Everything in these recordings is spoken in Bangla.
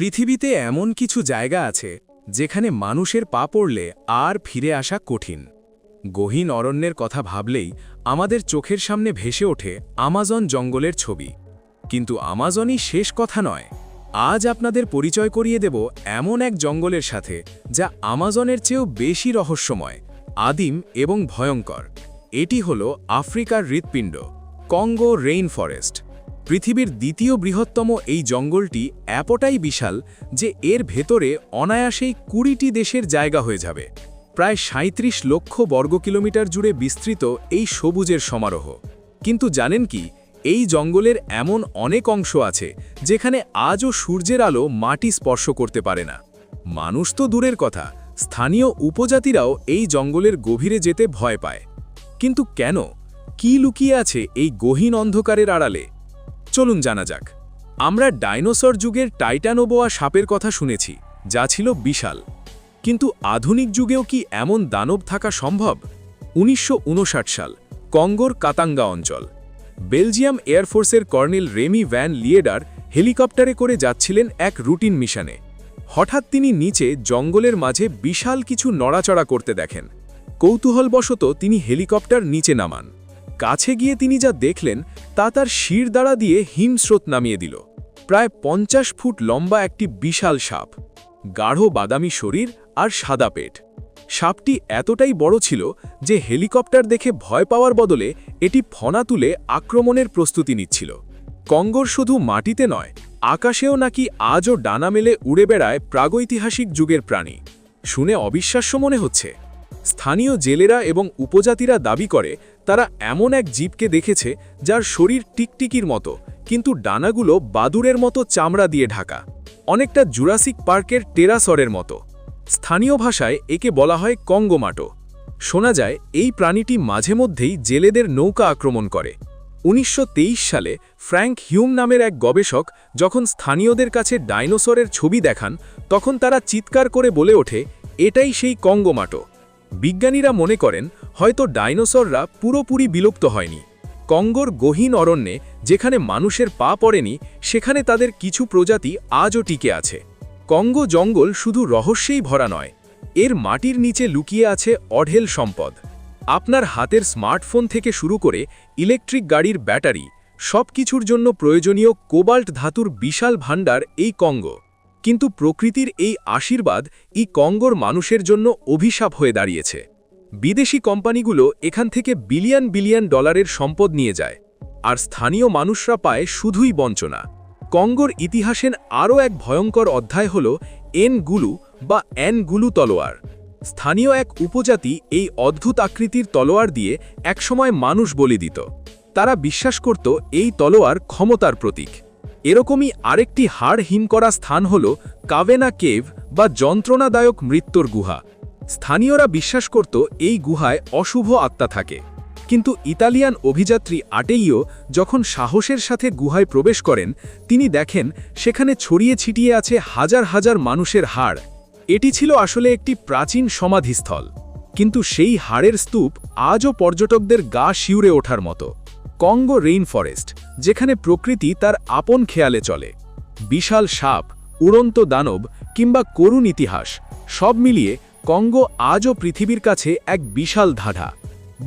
পৃথিবীতে এমন কিছু জায়গা আছে, যেখানে মানুষের পা পড়লে আর ফিরে আসা কঠিন। গহীন অরণ্যের কথা ভাবলেই আমাদের চোখের সামনে ভেসে ওঠে আমাজন জঙ্গলের ছবি। কিন্তু আমাজনই শেষ কথা নয়। আজ আপনাদের পরিচয় করিয়ে দেব এমন এক জঙ্গলের সাথে, যা আমাজনের চেয়েও বেশি রহস্যময়, আদিম এবং ভয়ঙ্কর। এটি হল আফ্রিকার হৃৎপিণ্ড, কঙ্গো রেইন ফরেস্ট। পৃথিবীর দ্বিতীয় বৃহত্তম এই জঙ্গলটি এতটাই বিশাল যে এর ভেতরে অনায়াসেই কুড়িটি দেশের জায়গা হয়ে যাবে। প্রায় সাঁত্রিশ লক্ষ বর্গ কিলোমিটার জুড়ে বিস্তৃত এই সবুজের সমারোহ। কিন্তু জানেন কি, এই জঙ্গলের এমন অনেক অংশ আছে যেখানে আজও সূর্যের আলো মাটি স্পর্শ করতে পারে না। মানুষ তো দূরের কথা, স্থানীয় উপজাতিরাও এই জঙ্গলের গভীরে যেতে ভয় পায়। কিন্তু কেন? কি লুকিয়ে আছে এই গহীন অন্ধকারের আড়ালে? চলুন জানা যাক। আমরা ডাইনোসর যুগের টাইটানোবোয়া সাপের কথা শুনেছি, যা ছিল বিশাল। কিন্তু আধুনিক যুগেও কি এমন দানব থাকা সম্ভব? উনিশশো উনষাট সাল, কঙ্গোর কাতাঙ্গা অঞ্চল। বেলজিয়াম এয়ারফোর্সের কর্নেল রেমি ভ্যান লিয়েডার হেলিকপ্টারে করে যাচ্ছিলেন এক রুটিন মিশনে। হঠাৎ তিনি নিচে জঙ্গলের মাঝে বিশাল কিছু নড়াচড়া করতে দেখেন। কৌতূহলবশত তিনি হেলিকপ্টার নিচে নামান। কাছে গিয়ে তিনি যা দেখলেন, তা তার শির দ্বারা দিয়ে হিমস্রোত নামিয়ে দিল। প্রায় পঞ্চাশ ফুট লম্বা একটি বিশাল সাপ। গাঢ় বাদামি শরীর আর সাদা পেট। সাপটি এতটাই বড় ছিল যে হেলিকপ্টার দেখে ভয় পাওয়ার বদলে এটি ফনা তুলে আক্রমণের প্রস্তুতি নিচ্ছিল। কঙ্গর শুধু মাটিতে নয়, আকাশেও নাকি আজও ডানা মেলে উড়ে বেড়ায় প্রাগৈতিহাসিক যুগের প্রাণী। শুনে অবিশ্বাস্য মনে হচ্ছে। স্থানীয় জেলেরা এবং উপজাতিরা দাবি করে তারা এমন এক জীবকে দেখেছে যার শরীর টিকটিকির মতো, কিন্তু ডানাগুলো বাদুরের মতো চামড়া দিয়ে ঢাকা। অনেকটা জুরাসিক পার্কের টেরাসরের মতো। স্থানীয় ভাষায় একে বলা হয় কঙ্গোমাটো। শোনা যায়, এই প্রাণীটি মাঝে মধ্যেই জেলেদের নৌকা আক্রমণ করে। উনিশশো তেইশ সালে ফ্র্যাঙ্ক হিউম নামের এক গবেষক যখন স্থানীয়দের কাছে ডাইনোসরের ছবি দেখান, তখন তারা চিৎকার করে বলে ওঠে, এটাই সেই কঙ্গোমাটো। বিজ্ঞানীরা মনে করেন, হয়তো ডাইনোসররা পুরোপুরি বিলুপ্ত হয়নি। কঙ্গোর গহীন অরণ্যে যেখানে মানুষের পা পড়েনি, সেখানে তাদের কিছু প্রজাতি আজও টিকে আছে। কঙ্গো জঙ্গল শুধু রহস্যেই ভরা নয়, এর মাটির নিচে লুকিয়ে আছে অঢেল সম্পদ। আপনার হাতের স্মার্টফোন থেকে শুরু করে ইলেকট্রিক গাড়ির ব্যাটারি সব কিছুর জন্য প্রয়োজনীয় কোবাল্ট ধাতুর বিশাল ভাণ্ডার এই কঙ্গো। কিন্তু প্রকৃতির এই আশীর্বাদ ই কঙ্গোর মানুষের জন্য অভিশাপ হয়ে দাঁড়িয়েছে। বিদেশি কোম্পানিগুলো এখান থেকে বিলিয়ন বিলিয়ন ডলারের সম্পদ নিয়ে যায়, আর স্থানীয় মানুষরা পায় শুধুই বঞ্চনা। কঙ্গোর ইতিহাসের আরও এক ভয়ঙ্কর অধ্যায় হল এন গুলু বা এন গুলু তলোয়ার। স্থানীয় এক উপজাতি এই অদ্ভুত আকৃতির তলোয়ার দিয়ে একসময় মানুষ বলি দিত। তারা বিশ্বাস করত এই তলোয়ার ক্ষমতার প্রতীক। এরকমই আরেকটি হাড় হিম করা স্থান হল কাভেনা কেভ বা যন্ত্রণাদায়ক মৃত্যুর গুহা। স্থানীয়রা বিশ্বাস করত এই গুহায় অশুভ আত্মা থাকে। কিন্তু ইতালিয়ান অভিযাত্রী আটেইও যখন সাহসের সাথে গুহায় প্রবেশ করেন, তিনি দেখেন সেখানে ছড়িয়ে ছিটিয়ে আছে হাজার হাজার মানুষের হাড়। এটি ছিল আসলে একটি প্রাচীন সমাধিস্থল। কিন্তু সেই হাড়ের স্তূপ আজও পর্যটকদের গা শিউরে ওঠার মতো। কঙ্গো রেইন ফরেস্ট যেখানে প্রকৃতি তার আপন খেয়ালে চলে। বিশাল সাপ, উড়ন্ত দানব কিংবা করুণ ইতিহাস, সব মিলিয়ে কঙ্গো আজও পৃথিবীর কাছে এক বিশাল ধাঁধা।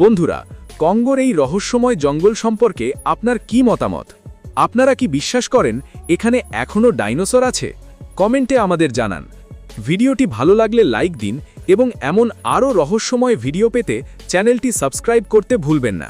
বন্ধুরা, কঙ্গোর এই রহস্যময় জঙ্গল সম্পর্কে আপনার কি মতামত? আপনারা কি বিশ্বাস করেন এখানে এখনও ডাইনোসর আছে? কমেন্টে আমাদের জানান। ভিডিওটি ভালো লাগলে লাইক দিন এবং এমন আরও রহস্যময় ভিডিও পেতে চ্যানেলটি সাবস্ক্রাইব করতে ভুলবেন না।